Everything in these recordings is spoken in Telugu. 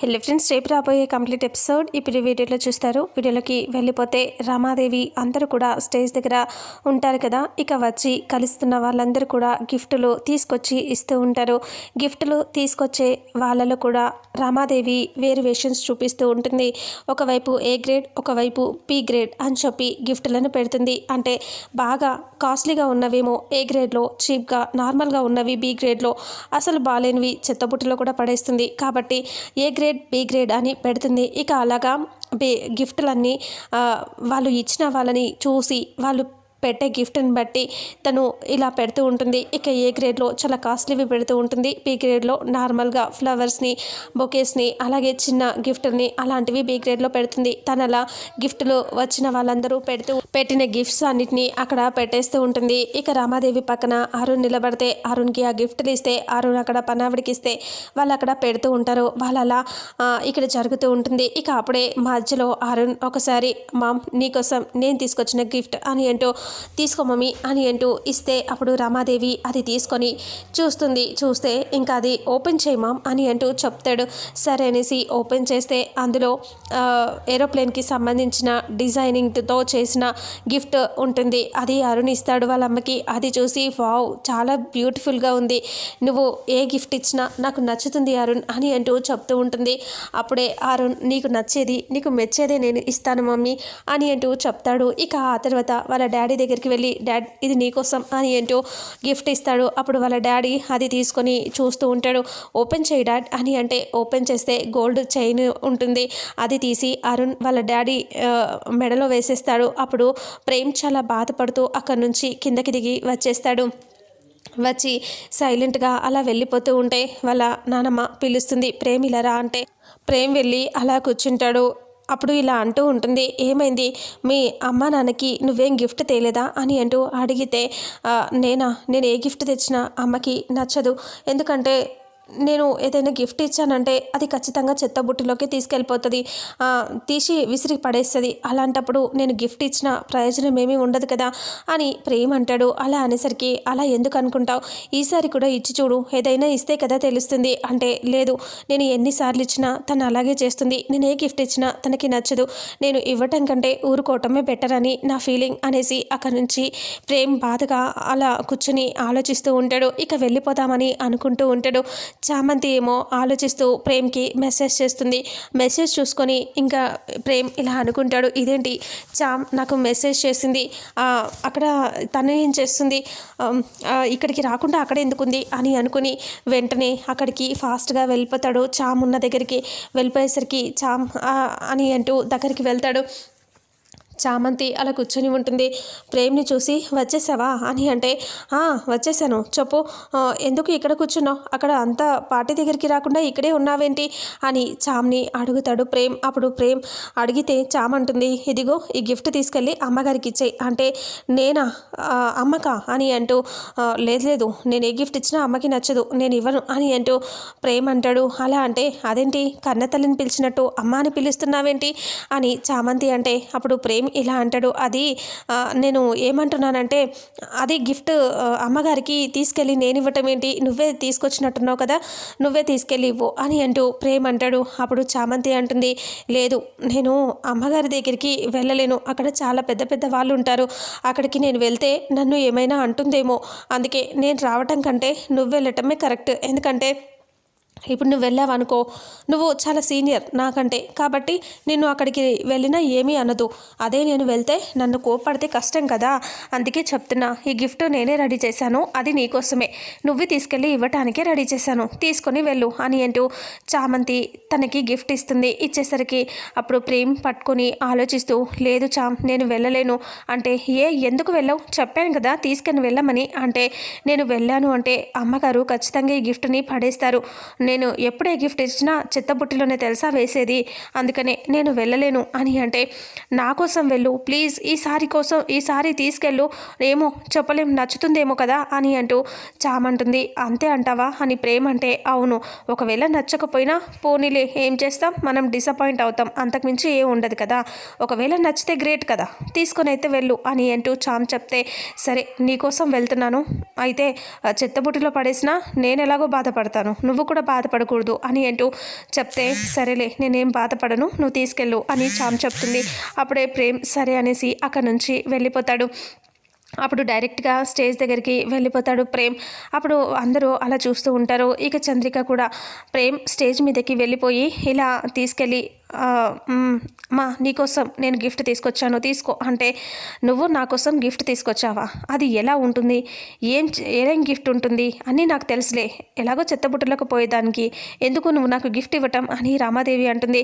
హెల్లో ఫ్రెండ్స్ రేపు రాబోయే కంప్లీట్ ఎపిసోడ్ ఇప్పుడు వీడియోలో చూస్తారు. వీడియోలోకి వెళ్ళిపోతే రమాదేవి అందరూ కూడా స్టేజ్ దగ్గర ఉంటారు కదా. ఇక వచ్చి కలుస్తున్న వాళ్ళందరూ కూడా గిఫ్టులు తీసుకొచ్చి ఇస్తూ ఉంటారు. గిఫ్టులు తీసుకొచ్చే వాళ్ళలో కూడా రమాదేవి వేరియేషన్స్ చూపిస్తూ ఉంటుంది. ఒకవైపు ఏ గ్రేడ్ ఒకవైపు పి గ్రేడ్ అని చెప్పి గిఫ్టులను పెడుతుంది. అంటే బాగా కాస్ట్లీగా ఉన్నవేమో ఏ గ్రేడ్లో చీప్గా నార్మల్గా ఉన్నవి బి గ్రేడ్లో అసలు బాగాలేనివి చెత్తబుట్టలో కూడా పడేస్తుంది. కాబట్టి ఏ గ్రేడ్ బి గ్రేడ్ అని పెడుతుంది. ఇక అలాగా బే గిఫ్ట్లన్నీ వాళ్ళు ఇచ్చిన వాళ్ళని చూసి వాళ్ళు పెట్టే గిఫ్ట్ని బట్టి తను ఇలా పెడుతూ ఉంటుంది. ఇక ఏ గ్రేడ్లో చాలా కాస్ట్లీవి పెడుతూ ఉంటుంది. బి గ్రేడ్లో నార్మల్గా ఫ్లవర్స్ని బొకేస్ని అలాగే చిన్న గిఫ్ట్ని అలాంటివి బి గ్రేడ్లో పెడుతుంది. తను అలా గిఫ్ట్లు వచ్చిన వాళ్ళందరూ పెడుతూ పెట్టిన గిఫ్ట్స్ అన్నిటిని అక్కడ పెట్టేస్తూ ఉంటుంది. ఇక రామాదేవి పక్కన అరుణ్ నిలబడితే అరుణ్కి ఆ గిఫ్ట్లు ఇస్తే అరుణ్ అక్కడ పనావిడికి ఇస్తే వాళ్ళు అక్కడ పెడుతూ ఉంటారు. వాళ్ళు అలా ఇక్కడ జరుగుతూ ఉంటుంది. ఇక అప్పుడే మధ్యలో అరుణ్ ఒకసారి మామ్ నీకోసం నేను తీసుకొచ్చిన గిఫ్ట్ అని అంటూ తీసుకో మమ్మీ అని అంటూ ఇస్తే అప్పుడు రమాదేవి అది తీసుకొని చూస్తుంది. చూస్తే ఇంకా అది ఓపెన్ చేయి మామ్ అని అంటూ చెప్తాడు. సరే అనేసి ఓపెన్ చేస్తే అందులో ఏరోప్లేన్కి సంబంధించిన డిజైనింగ్తో చేసిన గిఫ్ట్ ఉంటుంది. అది అరుణ్ ఇస్తాడు వాళ్ళ అమ్మకి అది చూసి వావ్ చాలా బ్యూటిఫుల్గా ఉంది. నువ్వు ఏ గిఫ్ట్ ఇచ్చినా నాకు నచ్చుతుంది అరుణ్ అని అంటూ చెప్తూ ఉంటుంది. అప్పుడే అరుణ్ నీకు నచ్చేది నీకు మెచ్చేదే నేను ఇస్తాను మమ్మీ అని అంటూ చెప్తాడు. ఇక ఆ తర్వాత వాళ్ళ డాడీ దగ్గరికి వెళ్ళి డాడ్ ఇది నీకోసం అని ఏంటో గిఫ్ట్ ఇస్తాడు. అప్పుడు వాళ్ళ డాడీ అది తీసుకొని చూస్తూ ఉంటాడు. ఓపెన్ చేయి డాడ్ అని అంటే ఓపెన్ చేస్తే గోల్డ్ చైన్ ఉంటుంది. అది తీసి అరుణ్ వాళ్ళ డాడీ మెడలో వేసేస్తాడు. అప్పుడు ప్రేమ్ చాలా బాధపడుతూ అక్కడి నుంచి కిందకి దిగి వచ్చేస్తాడు. వచ్చి సైలెంట్గా అలా వెళ్ళిపోతూ ఉంటే వాళ్ళ నానమ్మ పిలుస్తుంది. ప్రేమ్ అంటే ప్రేమ్ వెళ్ళి అలా కూర్చుంటాడు. అప్పుడు ఇలా అంటూ ఉంటుంది ఏమైంది? మీ అమ్మ నాన్నకి నువ్వేం గిఫ్ట్ తేలేదా? అని అంటూ అడిగితే నేనా? నేను ఏ గిఫ్ట్ తెచ్చినా అమ్మకి నచ్చదు. ఎందుకంటే నేను ఏదైనా గిఫ్ట్ ఇచ్చానంటే అది ఖచ్చితంగా చెత్త బుట్టలోకి తీసుకెళ్ళిపోతుంది. తీసి విసిరి పడేస్తుంది. అలాంటప్పుడు నేను గిఫ్ట్ ఇచ్చిన ప్రయోజనం ఏమీ ఉండదు కదా? అని ప్రేమ్ అంటాడు. అలా అనేసరికి అలా ఎందుకు అనుకుంటావు? ఈసారి కూడా ఇచ్చి చూడు. ఏదైనా ఇస్తే కదా తెలుస్తుంది. అంటే లేదు నేను ఎన్నిసార్లు ఇచ్చినా తను అలాగే చేస్తుంది. నేను ఏ గిఫ్ట్ ఇచ్చినా తనకి నచ్చదు. నేను ఇవ్వటం కంటే ఊరుకోవటమే బెటర్ అని నా ఫీలింగ్ అనేసి అక్కడి నుంచి ప్రేమ్ బాధగా అలా కూర్చుని ఆలోచిస్తూ ఉంటాడు. ఇక వెళ్ళిపోదామని అనుకుంటూ ఉంటాడు. చామంతి ఏమో ఆలోచిస్తూ ప్రేమ్కి మెసేజ్ చేస్తుంది. మెసేజ్ చూసుకొని ఇంకా ప్రేమ్ ఇలా అనుకుంటాడు ఇదేంటి? చామ్ నాకు మెసేజ్ చేసింది. అక్కడ తను ఏం చేస్తుంది? ఇక్కడికి రాకుండా అక్కడ ఎందుకుంది? అని అనుకుని వెంటనే అక్కడికి ఫాస్ట్గా వెళ్ళిపోతాడు. చామ్ ఉన్న దగ్గరికి వెళ్ళిపోయేసరికి చామ్ అని అంటూ దగ్గరికి వెళ్తాడు. చామంతి అలా కూర్చొని ఉంటుంది. ప్రేమ్ని చూసి వచ్చేసావా? అని అంటే వచ్చేసాను. చెప్పు ఎందుకు ఇక్కడ కూర్చున్నావు? అక్కడ అంత పార్టీ దగ్గరికి రాకుండా ఇక్కడే ఉన్నావేంటి? అని చామ్ని అడుగుతాడు ప్రేమ్. అప్పుడు ప్రేమ్ అడిగితే చామ్ అంటుంది ఇదిగో ఈ గిఫ్ట్ తీసుకెళ్ళి అమ్మగారికి ఇచ్చేయి. అంటే నేనా? అమ్మక అమ్మకా? అని అంటూ లేదు లేదు. నేను ఏ గిఫ్ట్ ఇచ్చినా అమ్మకి నచ్చదు. నేను ఇవ్వను. అని అంటూ ప్రేమ్ అంటాడు. అలా అంటే అదేంటి? కన్న తల్లిని పిలిచినట్టు అమ్మ అని పిలుస్తున్నావేంటి? అని చామంతి అంటే అప్పుడు ప్రేమ్ ఇలా అంటాడు. అది నేను ఏమంటున్నానంటే అది గిఫ్ట్ అమ్మగారికి తీసుకెళ్ళి నేను ఇవ్వటం ఏంటి? నువ్వే తీసుకొచ్చినట్టున్నావు కదా నువ్వే తీసుకెళ్ళి ఇవ్వు అని అంటూ ప్రేమ్ అంటాడు. అప్పుడు చామంతి అంటుంది లేదు నేను అమ్మగారి దగ్గరికి వెళ్ళలేను. అక్కడ చాలా పెద్ద పెద్ద వాళ్ళు ఉంటారు. అక్కడికి నేను వెళ్తే నన్ను ఏమైనా అంటుందేమో. అందుకే నేను రావటం కంటే నువ్వు వెళ్ళటమే కరెక్ట్. ఎందుకంటే ఇప్పుడు నువ్వు వెళ్ళావనుకో నువ్వు చాలా సీనియర్ నాకంటే. కాబట్టి నిన్ను అక్కడికి వెళ్ళినా ఏమీ అనదు. అదే నేను వెళ్తే నన్ను కోపడితే కష్టం కదా. అందుకే చెప్తున్నా ఈ గిఫ్ట్ నేనే రెడీ చేశాను. అది నీకోసమే నువ్వు తీసుకెళ్ళి ఇవ్వటానికే రెడీ చేశాను. తీసుకొని వెళ్ళు అని అంటూ చామంతి తనకి గిఫ్ట్ ఇస్తుంది. ఇచ్చేసరికి అప్పుడు ప్రేమ్ పట్టుకొని ఆలోచిస్తూ లేదు చామ్ నేను వెళ్ళలేను. అంటే ఏ ఎందుకు వెళ్ళావు? చెప్పాను కదా తీసుకొని వెళ్ళమని. అంటే నేను వెళ్ళాను అంటే అమ్మగారు ఖచ్చితంగా ఈ గిఫ్ట్ని పడేస్తారు. నేను ఎప్పుడే గిఫ్ట్ ఇచ్చినా చిత్తబుట్టిలోనే తెలుసా వేసేది? అందుకనే నేను వెళ్ళలేను అని అంటే నా కోసం వెళ్ళు ప్లీజ్ ఈసారి కోసం ఈసారి తీసుకెళ్ళు ఏమో చెప్పలేం నచ్చుతుందేమో కదా అని అంటూ చామంటుంది. అంతే అంటావా? అని ప్రేమ అంటే అవును. ఒకవేళ నచ్చకపోయినా పోనీలే ఏం చేస్తాం? మనం డిసప్పాయింట్ అవుతాం. అంతకుమించి ఏం ఉండదు కదా. ఒకవేళ నచ్చితే గ్రేట్ కదా. తీసుకొని అయితే వెళ్ళు అని అంటూ చామ్ చెప్తే సరే నీకోసం వెళ్తున్నాను. అయితే చెత్తబుట్టిలో పడేసినా నేను ఎలాగో బాధపడతాను. నువ్వు కూడా బాధపడకూడదు అని అంటూ చెప్తే సరేలే నేనేం బాధపడను నువ్వు తీసుకెళ్ళు అని చామ్ చెప్తుంది. అప్పుడే ప్రేమ్ సరే అనేసి అక్కడ నుంచి వెళ్ళిపోతాడు. అప్పుడు డైరెక్ట్గా స్టేజ్ దగ్గరికి వెళ్ళిపోతాడు ప్రేమ్. అప్పుడు అందరూ అలా చూస్తూ ఉంటారు. ఇక చంద్రిక కూడా ప్రేమ్ స్టేజ్ మీదకి వెళ్ళిపోయి ఇలా తీసుకెళ్ళి మా నీకోసం నేను గిఫ్ట్ తీసుకొచ్చాను తీసుకో. అంటే నువ్వు నా కోసం గిఫ్ట్ తీసుకొచ్చావా? అది ఎలా ఉంటుంది? ఏం చే- ఏం గిఫ్ట్ ఉంటుంది? అని నాకు తెలుసులే. ఎలాగో చెత్తబుట్టలకు పోయేదానికి ఎందుకు నువ్వు నాకు గిఫ్ట్ ఇవ్వటం అని రామాదేవి అంటుంది.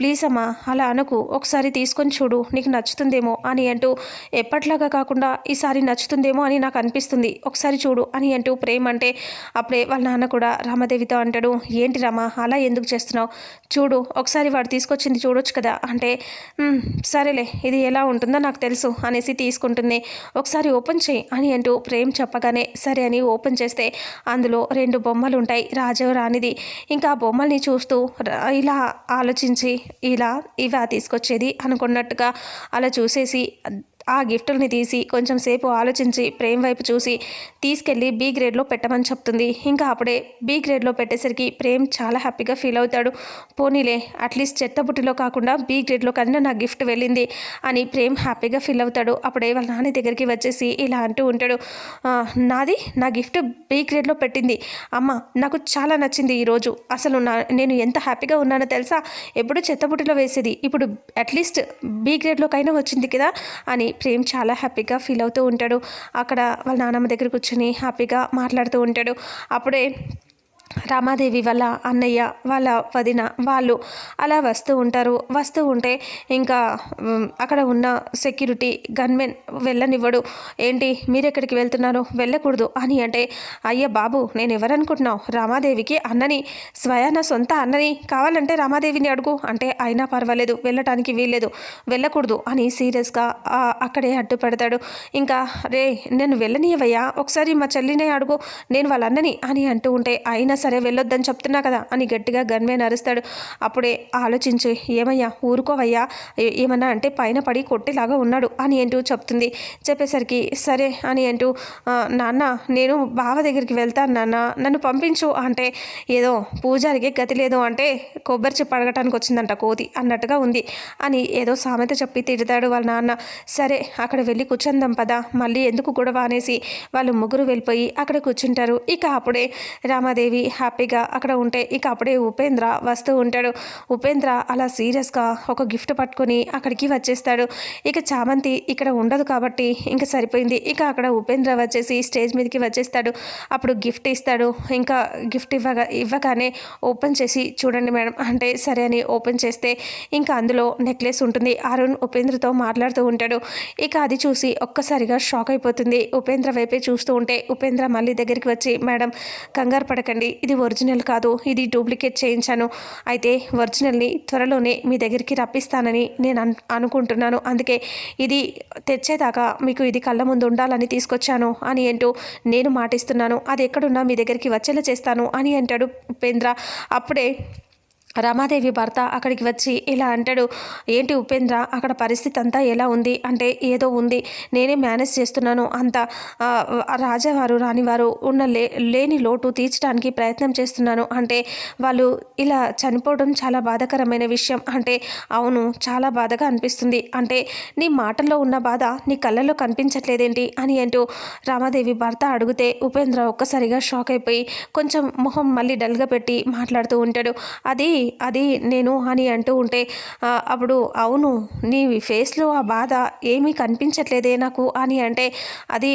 ప్లీజ్ అమ్మా అలా అనుకు. ఒకసారి తీసుకొని చూడు నీకు నచ్చుతుందేమో అని అంటూ ఎప్పట్లాగా కాకుండా ఈసారి నచ్చుతుందేమో అని నాకు అనిపిస్తుంది. ఒకసారి చూడు అని అంటూ ప్రేమ అంటే అప్పుడే వాళ్ళ నాన్న కూడా రామాదేవితో అంటాడు ఏంటి రామా అలా ఎందుకు చేస్తున్నావు? చూడు ఒకసారి వాడు తీసుకొచ్చింది చూడొచ్చు కదా. అంటే సరేలే ఇది ఎలా ఉంటుందో నాకు తెలుసు అనేసి తీసుకుంటుంది. ఒకసారి ఓపెన్ చేయి అని అంటూ ప్రేమ్ చెప్పగానే సరే అని ఓపెన్ చేస్తే అందులో రెండు బొమ్మలు ఉంటాయి రాజు రానిది ఇంకా ఆ బొమ్మల్ని చూస్తూ ఇలా ఆలోచించి ఇలా ఇవా తీసుకొచ్చేది అనుకున్నట్టుగా అలా చూసేసి ఆ గిఫ్టుల్ని తీసి కొంచెం సేపు ఆలోచించి ప్రేమ్ వైపు చూసి తీసుకెళ్ళి బీ గ్రేడ్లో పెట్టమని చెప్తుంది. ఇంకా అప్పుడే బీ గ్రేడ్లో పెట్టేసరికి ప్రేమ్ చాలా హ్యాపీగా ఫీల్ అవుతాడు. పోనీలే అట్లీస్ట్ చెత్తబుట్టిలో కాకుండా బీ గ్రేడ్లో కన్నా నా గిఫ్ట్ వెళ్ళింది అని ప్రేమ్ హ్యాపీగా ఫీల్ అవుతాడు. అప్పుడే వాళ్ళ నాన్న దగ్గరికి వచ్చేసి ఇలా అంటూ ఉంటాడు. నాది? నా గిఫ్ట్ బీ గ్రేడ్లో పెట్టింది. అమ్మ నాకు చాలా నచ్చింది ఈరోజు అసలు నా నేను ఎంత హ్యాపీగా ఉన్నానో తెలుసా? ఎప్పుడు చెత్తబుట్టిలో వేసేది. ఇప్పుడు అట్లీస్ట్ బీ గ్రేడ్లోకైనా వచ్చింది కదా అని ప్రేమ్ చాలా హ్యాపీగా ఫీల్ అవుతూ ఉంటాడు. అక్కడ వాళ్ళ నాన్నమ్మ దగ్గర కూర్చొని హ్యాపీగా మాట్లాడుతూ ఉంటాడు. అప్పుడే రామాదేవి వాళ్ళ అన్నయ్య వాళ్ళ వదిన వాళ్ళు అలా వస్తూ ఉంటారు. వస్తూ ఉంటే ఇంకా అక్కడ ఉన్న సెక్యూరిటీ గన్మెన్ వెళ్ళనివ్వడు. ఏంటి మీరు ఎక్కడికి వెళ్తున్నారు? వెళ్ళకూడదు అని అంటే అయ్య బాబు నేను ఎవరనుకుంటున్నావు రామాదేవికి అన్నని స్వయాన సొంత అన్నని కావాలంటే రామాదేవిని అడుగు అంటే అయినా పర్వాలేదు వెళ్ళటానికి వీల్లేదు వెళ్ళకూడదు అని సీరియస్గా అక్కడే అడ్డుపడతాడు ఇంకా రే నేను వెళ్ళనీయవయ్యా ఒకసారి మా చెల్లినే అడుగు నేను వాళ్ళ అన్నని అని అంటూ ఉంటే అయినా సరే వెళ్ళొద్దని చెప్తున్నా కదా అని గట్టిగా గన్వే నరుస్తాడు. అప్పుడే ఆలోచించి ఏమయ్యా ఊరుకోవయ్యా? ఏమన్నా అంటే పైన పడి కొట్టేలాగా ఉన్నాడు అని అంటూ చెప్తుంది. చెప్పేసరికి సరే అని అంటూ నాన్న నేను బావ దగ్గరికి వెళ్తాను నాన్న నన్ను పంపించు అంటే ఏదో పూజారికి గతి లేదు అంటే కొబ్బరి చెప్పు అడగటానికి వచ్చిందంట కోతి అన్నట్టుగా ఉంది అని ఏదో సామెత చెప్పి తిడతాడు వాళ్ళ నాన్న. సరే అక్కడ వెళ్ళి కూర్చుందాం పదా మళ్ళీ ఎందుకు గొడవ అనేసి వాళ్ళు ముగ్గురు వెళ్ళిపోయి అక్కడ కూర్చుంటారు. ఇక అప్పుడే రామాదేవి హ్యాపీగా అక్కడ ఉంటే ఇక అప్పుడే ఉపేంద్ర వస్తూ ఉంటాడు. ఉపేంద్ర అలా సీరియస్గా ఒక గిఫ్ట్ పట్టుకొని అక్కడికి వచ్చేస్తాడు. ఇక చామంతి ఇక్కడ ఉండదు కాబట్టి ఇంకా సరిపోయింది. ఇక అక్కడ ఉపేంద్ర వచ్చేసి స్టేజ్ మీదకి వచ్చేస్తాడు. అప్పుడు గిఫ్ట్ ఇస్తాడు. ఇంకా గిఫ్ట్ ఇవ్వగా ఇవ్వగానే ఓపెన్ చేసి చూడండి మేడం అంటే సరే అని ఓపెన్ చేస్తే ఇంకా అందులో నెక్లెస్ ఉంటుంది. అరుణ్ ఉపేంద్రతో మాట్లాడుతూ ఉంటాడు. ఇక అది చూసి ఒక్కసారిగా షాక్ అయిపోతుంది. ఉపేంద్ర వైపే చూస్తూ ఉంటే ఉపేంద్ర మళ్ళీ దగ్గరికి వచ్చి మేడం కంగారు పడకండి. ఇది ఒరిజినల్ కాదు ఇది డూప్లికేట్ చేయించాను. అయితే ఒరిజినల్ని త్వరలోనే మీ దగ్గరికి రప్పిస్తానని నేను అన్ అనుకుంటున్నాను. అందుకే ఇది తెచ్చేదాకా మీకు ఇది కళ్ళ ముందు ఉండాలని తీసుకొచ్చాను అని అంటూ నేను మాటిస్తున్నాను. అది ఎక్కడున్నా మీ దగ్గరికి వచ్చేలా చేస్తాను అని అంటాడు ఉపేంద్ర. అప్పుడే రమాదేవి భర్త అక్కడికి వచ్చి ఇలా అంటాడు ఏంటి ఉపేంద్ర అక్కడ పరిస్థితి అంతా ఎలా ఉంది? అంటే ఏదో ఉంది నేనే మేనేజ్ చేస్తున్నాను అంత రాజావారు రానివారు ఉన్న లే లేని లోటు తీర్చడానికి ప్రయత్నం చేస్తున్నాను. అంటే వాళ్ళు ఇలా చనిపోవడం చాలా బాధాకరమైన విషయం. అంటే అవును చాలా బాధగా అనిపిస్తుంది. అంటే నీ మాటల్లో ఉన్న బాధ నీ కళ్ళల్లో కనిపించట్లేదేంటి అని అంటూ రామాదేవి భర్త అడిగితే ఉపేంద్ర ఒక్కసారిగా షాక్ అయిపోయి కొంచెం మొహం మళ్ళీ డల్గా పెట్టి మాట్లాడుతూ ఉంటాడు. అది అది నేను అని అంటూ ఉంటే అప్పుడు అవును నీ ఫేస్లో ఆ బాధ ఏమీ కనిపించట్లేదే నాకు అని అంటే అది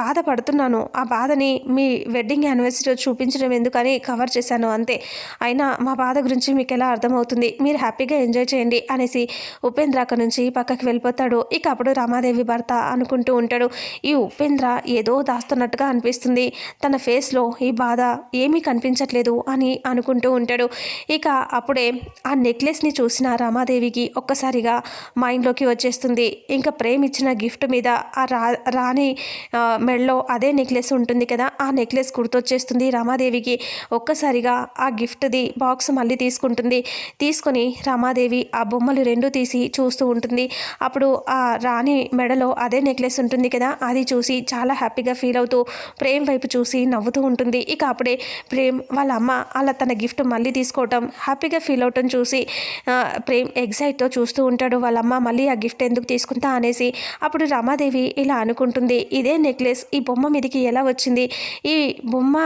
బాధపడుతున్నాను. ఆ బాధని మీ వెడ్డింగ్ యానివర్సరీ చూపించడం ఎందుకని కవర్ చేశాను అంతే. అయినా మా బాధ గురించి మీకు ఎలా అర్థమవుతుంది? మీరు హ్యాపీగా ఎంజాయ్ చేయండి అనేసి ఉపేంద్ర అక్కడి నుంచి పక్కకి వెళ్ళిపోతాడు. ఇక అప్పుడు రామాదేవి భర్త అనుకుంటూ ఉంటాడు ఈ ఉపేంద్ర ఏదో దాస్తున్నట్టుగా అనిపిస్తుంది. తన ఫేస్లో ఈ బాధ ఏమీ కనిపించట్లేదు అని అనుకుంటూ ఉంటాడు. ఇక అప్పుడే ఆ నెక్లెస్ని చూసిన రమాదేవికి ఒక్కసారిగా మైండ్లోకి వచ్చేస్తుంది. ఇంకా ప్రేమ్ ఇచ్చిన గిఫ్ట్ మీద ఆ రా రాణి మెడలో అదే నెక్లెస్ ఉంటుంది కదా ఆ నెక్లెస్ గుర్తొచ్చేస్తుంది రమాదేవికి. ఒక్కసారిగా ఆ గిఫ్ట్ది బాక్స్ మళ్ళీ తీసుకుంటుంది. తీసుకొని రమాదేవి ఆ బొమ్మలు రెండు తీసి చూస్తూ ఉంటుంది. అప్పుడు ఆ రాణి మెడలో అదే నెక్లెస్ ఉంటుంది కదా అది చూసి చాలా హ్యాపీగా ఫీల్ అవుతూ ప్రేమ్ వైపు చూసి నవ్వుతూ ఉంటుంది. ఇక అప్పుడే ప్రేమ్ వాళ్ళ అమ్మ అలా తన గిఫ్ట్ మళ్ళీ తీసుకోవటం హ్యాపీగా ఫీల్ అవటం చూసి ప్రేమ్ ఎగ్జైట్తో చూస్తూ ఉంటాడు. వాళ్ళ అమ్మ మళ్ళీ ఆ గిఫ్ట్ ఎందుకు తీసుకుంటా అనేసి అప్పుడు రమాదేవి ఇలా అనుకుంటుంది. ఇదే నెక్లెస్ ఈ బొమ్మ మీదకి ఎలా వచ్చింది? ఈ బొమ్మ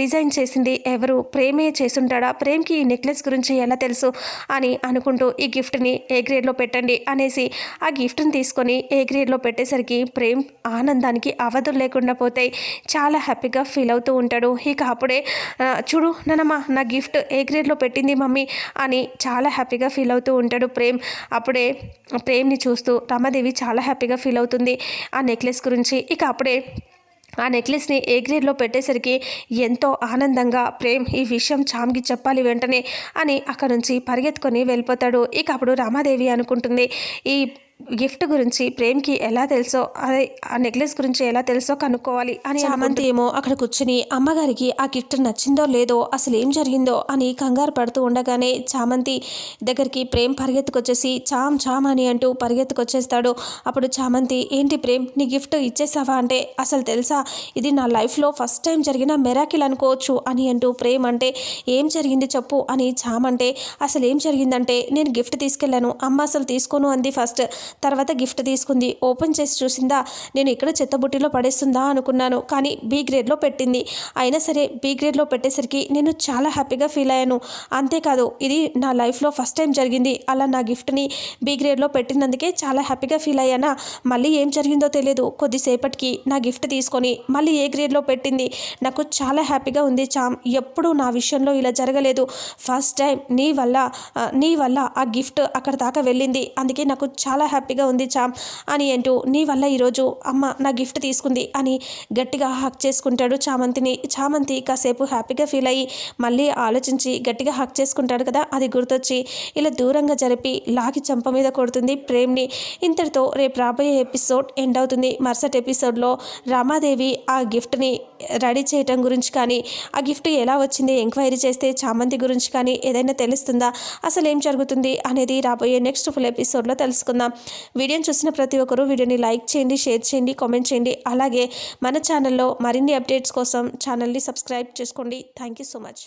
డిజైన్ చేసింది ఎవరు? ప్రేమే చేస్తుంటాడా? ప్రేమ్కి ఈ నెక్లెస్ గురించి ఎలా తెలుసు అని అనుకుంటూ ఈ గిఫ్ట్ని ఏ గ్రేడ్లో పెట్టండి అనేసి ఆ గిఫ్ట్ని తీసుకొని ఏ గ్రేడ్లో పెట్టేసరికి ప్రేమ్ ఆనందానికి అవధులు లేకుండా పోతాయి. చాలా హ్యాపీగా ఫీల్ అవుతూ ఉంటాడు. ఇక అప్పుడే చూడు నానమ్మ నా గిఫ్ట్ ఏ గ్రేడ్లో పెట్టింది మమ్మీ? అని చాలా హ్యాపీగా ఫీల్ అవుతూ ఉంటాడు. ప్రేమ్ అప్పుడే ప్రేమ్ని చూస్తూ రమాదేవి చాలా హ్యాపీగా ఫీల్ అవుతుంది ఆ నెక్లెస్ గురించి. ఇక అప్పుడే ఆ నెక్లెస్ని ఏ గ్రేడ్లో పెట్టేసరికి ఎంతో ఆనందంగా ప్రేమ్ ఈ విషయం చామ్కి చెప్పాలి వెంటనే అని అక్కడ నుంచి పరిగెత్తుకొని వెళ్ళిపోతాడు. ఇక అప్పుడు రామాదేవి అనుకుంటుంది ఈ గిఫ్ట్ గురించి ప్రేమ్కి ఎలా తెలుసో అదే ఆ నెక్లెస్ గురించి ఎలా తెలుసో కనుక్కోవాలి అని చామంతి ఏమో అక్కడ కూర్చుని అమ్మగారికి ఆ గిఫ్ట్ నచ్చిందో లేదో అసలు ఏం జరిగిందో అని కంగారు పడుతూ ఉండగానే చామంతి దగ్గరికి ప్రేమ్ పరిగెత్తుకొచ్చేసి చామ్ చామ్ అని అంటూ పరిగెత్తుకొచ్చేస్తాడు. అప్పుడు చామంతి ఏంటి ప్రేమ్ నీ గిఫ్ట్ ఇచ్చేసావా అంటే అసలు తెలుసా? ఇది నా లైఫ్లో ఫస్ట్ టైం జరిగిన మెరాకిల్ అనుకోవచ్చు అని అంటూ ప్రేమ్ అంటే ఏం జరిగింది చెప్పు అని చామంటే అసలు ఏం జరిగిందంటే నేను గిఫ్ట్ తీసుకెళ్ళాను అమ్మ అసలు తీసుకోను అంది ఫస్ట్. తర్వాత గిఫ్ట్ తీసుకుంది. ఓపెన్ చేసి చూసిందా? నేను ఇక్కడ చెత్తబుట్టిలో పడేస్తుందా అనుకున్నాను కానీ బీ గ్రేడ్లో పెట్టింది. అయినా సరే బీ గ్రేడ్లో పెట్టేసరికి నేను చాలా హ్యాపీగా ఫీల్ అయ్యాను. అంతేకాదు ఇది నా లైఫ్లో ఫస్ట్ టైం జరిగింది. అలా నా గిఫ్ట్ని బీ గ్రేడ్లో పెట్టినందుకే చాలా హ్యాపీగా ఫీల్ అయ్యానా? మళ్ళీ ఏం జరిగిందో తెలియదు. కొద్దిసేపటికి నా గిఫ్ట్ తీసుకొని మళ్ళీ ఏ గ్రేడ్లో పెట్టింది? నాకు చాలా హ్యాపీగా ఉంది చామ్. ఎప్పుడూ నా విషయంలో ఇలా జరగలేదు. ఫస్ట్ టైం నీ వల్ల నీ వల్ల ఆ గిఫ్ట్ అక్కడ దాకా వెళ్ళింది. అందుకే నాకు చాలా హ్యాపీగా ఉంది చామ్ అని అంటూ నీ వల్ల ఈరోజు అమ్మ నా గిఫ్ట్ తీసుకుంది అని గట్టిగా హక్ చేసుకుంటాడు చామంతిని. చామంతి కాసేపు హ్యాపీగా ఫీల్ అయ్యి మళ్ళీ ఆలోచించి గట్టిగా హక్ చేసుకుంటాడు కదా అది గుర్తొచ్చి ఇలా దూరంగా జరిపి లాగి చంప మీద కొడుతుంది ప్రేమ్ని. ఇంతటితో రేపు రాబోయే ఎపిసోడ్ ఎండ్ అవుతుంది. మరుసటి ఎపిసోడ్లో రామాదేవి ఆ గిఫ్ట్ని రెడీ చేయటం గురించి కానీ ఆ గిఫ్ట్ ఎలా వచ్చింది ఎంక్వైరీ చేస్తే చామంతి గురించి కానీ ఏదైనా తెలుస్తుందా అసలు ఏం జరుగుతుంది అనేది రాబోయే నెక్స్ట్ ఫుల్ ఎపిసోడ్లో తెలుసుకుందాం. వీడియోని చూసిన ప్రతి ఒక్కరూ వీడియోని లైక్ చేయండి షేర్ చేయండి కామెంట్ చేయండి. అలాగే మన ఛానల్లో మరిన్ని అప్డేట్స్ కోసం ఛానల్ని సబ్స్క్రైబ్ చేసుకోండి. Thank you so much.